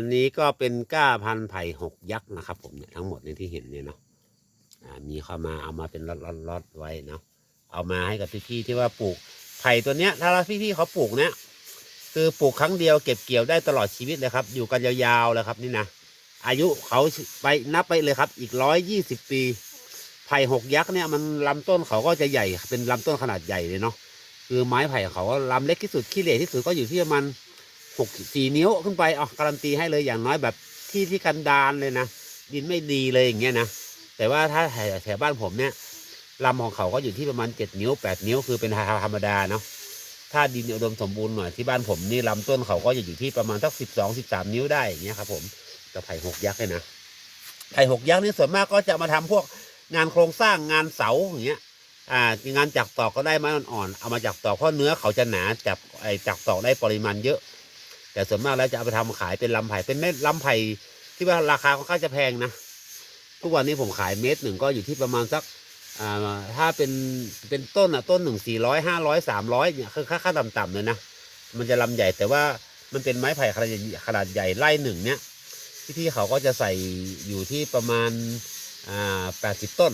อันนี้ก็เป็นก้าพันไผ่หกยักษ์นะครับ ผมเนี่ยทั้งหมดในที่เห็นเนี่ยเนาะมีเข้ามาเอามาเป็นล็อตๆไว้เนาะเอามาให้กับพี่ๆที่ว่าปลูกไผ่ตัวเนี้ย ถ้าพี่ๆเขาปลูกเนี่ยคือปลูกครั้งเดียวเก็บเกี่ยวได้ตลอดชีวิตเลยครับ อยู่กันยาวๆเลยครับนี่นะอายุเขาไปนับไปเลยครับ อีกร้อยยี่สิบปีไผ่หกยักษ์เนี่ยมันลำต้นเขาก็จะใหญ่เป็นลำต้นขนาดใหญ่เลยเนาะคือไม้ไผ่ของเขาก็ลำเล็กที่สุดขี้เหร่ที่สุดก็อยู่ที่ประมาณ หกสี่นิ้วขึ้นไปอ๋อการันตีให้เลยอย่างน้อยแบบที่ที่กันดานเลยนะดินไม่ดีเลยอย่างเงี้ยนะแต่ว่าถ้าแถวบ้านผมเนี่ยลำของเขาก็อยู่ที่ประมาณเจ็ดนิ้วแปดนิ้วคือเป็นธรรมดาเนาะถ้าดินอุดมสมบูรณ์หน่อยที่บ้านผมนี่ลำต้นเขาก็จะอยู่ที่ประมาณสักสิบสองสิบสามนิ้วได้อย่างเงี้ยครับผมกับไผ่หกยักษ์เลยนะไผ่หกยักษ์นี่ส่วนมากก็จะมาทำพวกงานโครงสร้างงานเสาอย่างเงี้ยอ่างานจักตอกก็ได้ไม้อ่อนๆเอามาจักตอกเพราะเนื้อเขาจะหนาจับไอ้จักตอกได้ปริมาณเยอะ แต่ส่วนมากแล้วจะเอาไปทำขายเป็นลำไผ่เป็นเม็ดลำไผ่ที่ว่าราคาค่อนข้างจะแพงนะทุกวันนี้ผมขายเม็ดหนึ่งก็อยู่ที่ประมาณสักอ่าถ้าเป็นเป็นต้นอะต้นหนึ่งสี่ร้อยห้าร้อยสามร้อยเนี่ยคือค่าค่าต่ำๆเลยนะมันจะลำใหญ่แต่ว่ามันเป็นไม้ไผ่ขนาดใหญ่ขนาดใหญ่ไล่หนึ่งเนี่ยพี่ๆเขาก็จะใส่อยู่ที่ประมาณอ่าแปดสิบต้น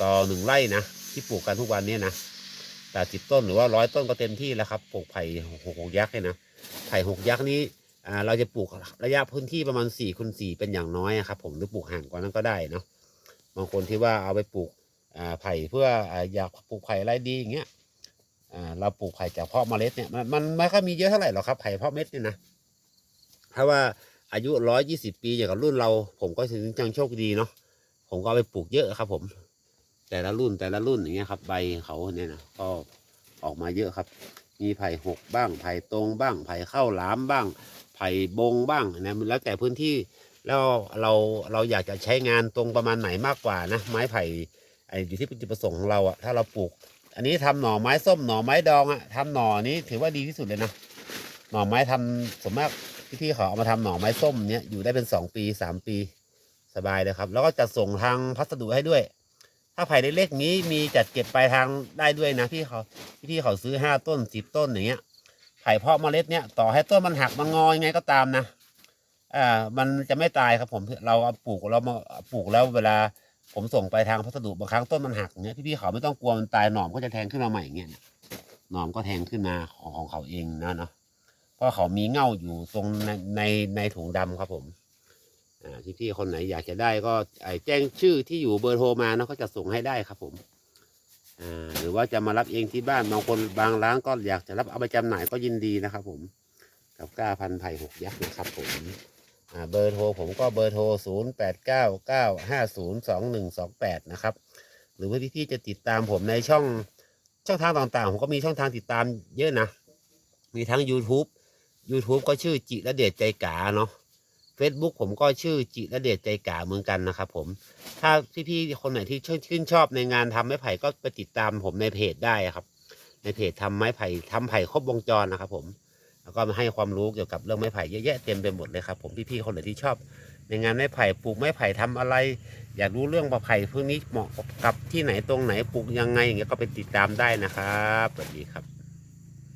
ต่อหนึ่งไร่นะที่ปลูกกันทุกวันนี้นะแปดสิบต้นหรือว่าร้อยต้นก็เต็มที่แล้วครับปลูกไผ่หกหกยักษ์เลยนะ ไผ่หกยักษ์นี้เราจะปลูกระยะพื้นที่ประมาณสี่คูณสี่เป็นอย่างน้อยครับผมหรือปลูกห่างกว่านั้นก็ได้เนาะบางคนที่ว่าเอาไปปลูกไผ่เพื่ออยากปลูกไผ่ไรดีอย่างเงี้ยเราปลูกไผ่จากเพาะเมล็ดเนี่ยมันมันไม่ค่อยมีเยอะเท่าไหร่หรอกครับไผ่เพาะเม็ดเนี่ยนะถ้าว่าอายุร้อยยี่สิบปีอย่างกับรุ่นเรา ผมก็ถึงจังโชคดีเนาะผมก็เอาไปปลูกเยอะครับ ผม แต่ละรุ่นแต่ละรุ่นอย่างเงี้ยครับ ใบเขาเนี่ยนะก็ออกมาเยอะครับ มีไผ่หกบ้าง ไผ่ตรงบ้าง ไผ่เข้าหลามบ้าง ไผ่บงบ้างนะมันแล้วแต่พื้นที่แล้วเราเราอยากจะใช้งานตรงประมาณไหนมากกว่านะ ไม้ไผ่ไอ้อยู่ที่จุดประสงค์ของเราอะถ้าเราปลูก อันนี้ทำหน่อไม้ส้มหน่อไม้ดองอะทำหน่อนี้ถือว่าดีที่สุดเลยนะหน่อไม้ทำส่วนมากพี่ๆเขาเอามาทำหน่อไม้ส้มเนี้ยอยู่ได้เป็นสองปีสามปีสบายเลยครับ แล้วก็จัดส่งทางพัสดุให้ด้วย ถ้าไผ่เล็กๆนี้มีจัดเก็บปลายทางได้ด้วยนะพี่เขาพี่เขาซื้อห้าต้นสิบต้นอย่างเงี้ย ไผ่เพาะเมล็ดเนี่ยต่อให้ต้นมันหักมันงอยังไงก็ตามนะอ่ามันจะไม่ตายครับผมเราเอาปลูกเรามาปลูกแล้วเวลาผมส่งไปทางพัสดุบางครั้งต้นมันหักเงี้ยพี่ๆเขาไม่ต้องกลัวมันตายหนอมก็จะแทงขึ้นมาใหม่อย่างเงี้ยหนอมก็แทงขึ้นมาของของเขาเองนะเนาะเพราะเขามีเง่าอยู่ตรงในในในถุงดำครับผม พี่ๆคนไหนอยากจะได้ก็แจ้งชื่อที่อยู่เบอร์โทรมาเนาะก็จะส่งให้ได้ครับผมหรือว่าจะมารับเองที่บ้านบางคนบางร้านก็อยากจะรับเอาไปจำหน่ายก็ยินดีนะครับผมกับก้าพันไผ่หกยักษ์นะครับผมเบอร์โทรผมก็เบอร์โทรศูนย์แปดเก้าเก้าห้าศูนย์สองหนึ่งสองแปดนะครับ หรือว่าพี่ๆจะติดตามผมในช่องช่องทางต่างๆ ผมก็มีช่องทางติดตามเยอะนะ มีทั้ง YouTube YouTube ก็ชื่อจิระเดชใจกาเนาะ Facebook ผมก็ชื่อจิระเดชใจกาเหมือนกันนะครับผม ถ้าพี่ๆคนไหนที่ชื่นชอบในงานทำไม้ไผ่ก็ไปติดตามผมในเพจได้ครับ ในเพจทำไม้ไผ่ทำไผ่ครบวงจรนะครับ ผม แล้วก็มาให้ความรู้เกี่ยวกับเรื่องไม้ไผ่เยอะแยะเต็มไปหมดเลยครับผมพี่ๆคนไหนที่ชอบ ในงานไม้ไผ่ปลูกไม้ไผ่ทำอะไร อยากรู้เรื่องไม้ไผ่พวกนี้เหมาะกับที่ไหนตรงไหนปลูกยังไงอย่างเงี้ยก็ไปติดตามได้นะครับสวัสดีครับ